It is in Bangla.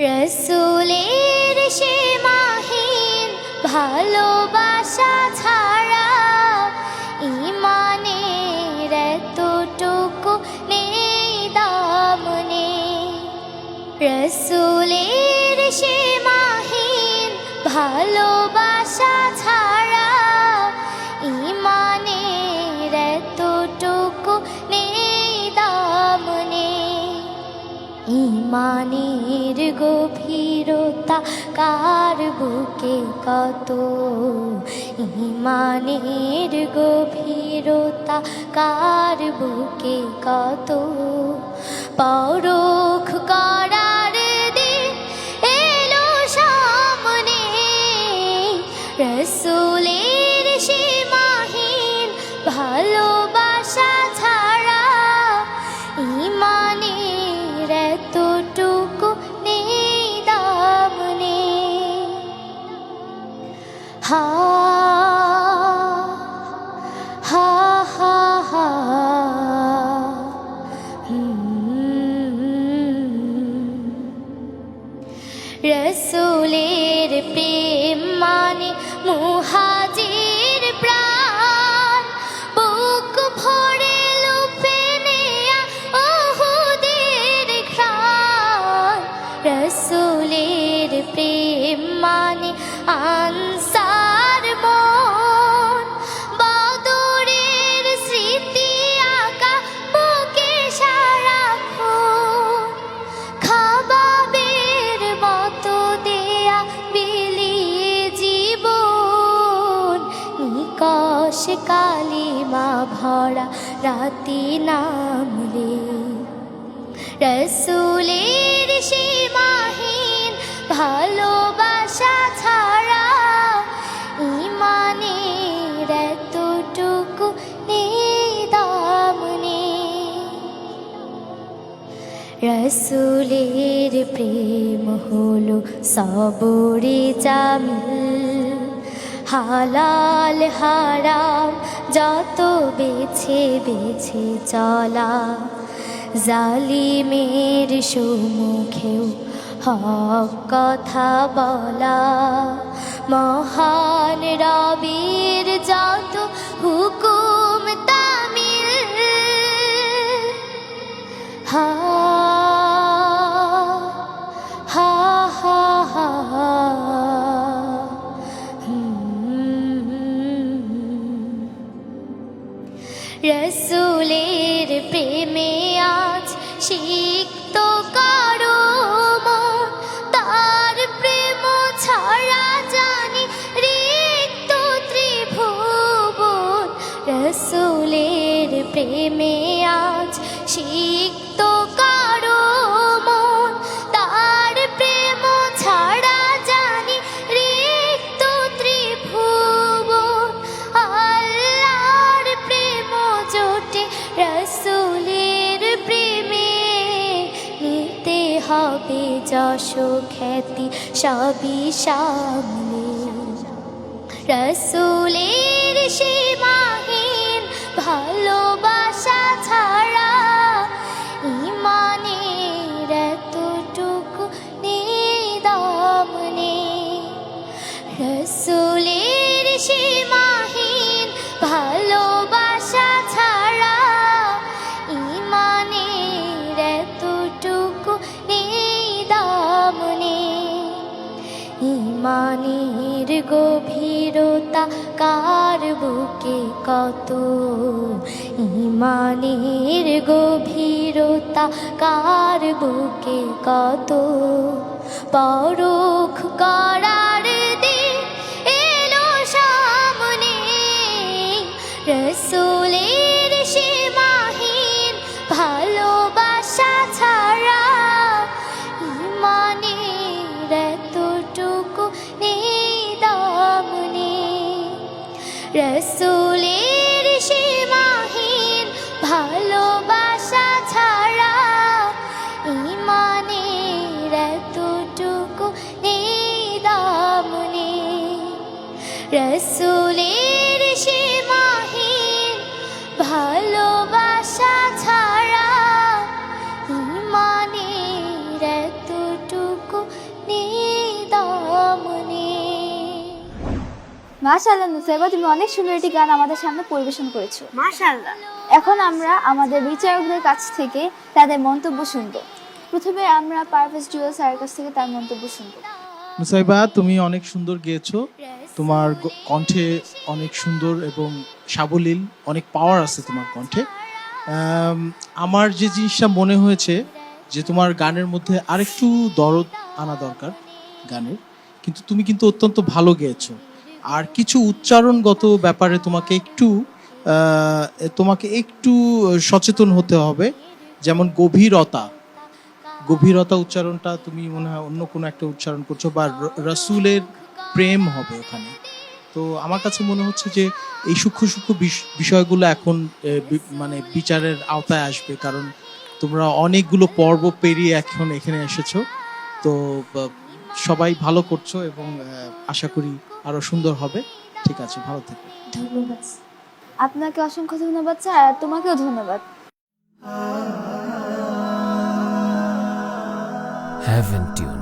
রসুলের সে মাহিন ভালোবাসা ছাড়া ইমানের এতটুকু নেই দাম নেই। রসুলের সে মাহিন ভালোবাসা ইমানের গভীরতা কার বুকে কত? ইমানের গভীরতা কার বুকে কত? পরখ করার রসুলের নিকশ কালিমা ভরা রাতি নামলে রসুলের সীমাহীন ভালোবাসা ছাড়া ইমানের এতটুকু নেই দাম নেই রসুলের প্রেম হলো সবরে জামিল হালাল হারাম যত বেছে বেছে চলা। জালিমের সুমুখেও হক কথা বলা। মহান রবির যত প্রেমে আজ সিক্ত কারও মন, তার প্রেম ছাড়া জানি রিক্ত ত্রিভুবন। আল্লাহর প্রেম জোটে রসুলের প্রেমে নিতে হবে যশ খ্যাতি সবই সামনে। রসুলের সীমাহীন ইমানের গভীরতা কার বুকে কত? ইমানের গভীরতা কার বুকে কত? পরখ করার রসুলের সীমাহীন ভালোবাসা ছাড়া ইমানের এতটুকু নেই দাম নেই। রসুলের মাশাআল্লাহ নুসাইবা তুমি অনেক সুন্দর একটি গান আমাদের সামনে পরিবেশন করেছ। মাশাআল্লাহ। এখন আমরা আমাদের বিচারকদের কাছ থেকে তাদের মন্তব্য শুনব। প্রথমে আমরা পারভেজ জুয়েল স্যারের কাছ থেকে তার মন্তব্য শুনব। মুসাইবা তুমি অনেক সুন্দর গেয়েছো। তোমার কণ্ঠে অনেক সুন্দর এবং সাবলীল অনেক পাওয়ার আছে তোমার কণ্ঠে। আমার যে জিনিসটা মনে হয়েছে যে তোমার গানের মধ্যে আরেকটু দরদ আনা দরকার গানের। কিন্তু তুমি কিন্তু অত্যন্ত ভালো গেয়েছো। আর কিছু উচ্চারণগত ব্যাপারে তোমাকে একটু তোমাকে একটু সচেতন হতে হবে, যেমন গভীরতা। গভীরতা উচ্চারণটা তুমি মনে হয় অন্য কোনো একটা উচ্চারণ করছ বা রসুলের প্রেম হবে ওখানে। তো আমার কাছে মনে হচ্ছে যে এই সূক্ষ্ম সূক্ষ্ম বিষ- বিষয়গুলো এখন মানে বিচারের আওতায় আসবে, কারণ তোমরা অনেকগুলো পর্ব পেরিয়ে এখন এখানে এসেছ। তো সবাই ভালো করছ এবং আশা করি আরও সুন্দর হবে। ঠিক আছে ভালো থেকো। ধন্যবাদ। আপনাকে অসংখ্য ধন্যবাদ স্যার আর তোমাকেও ধন্যবাদ। Haven Tune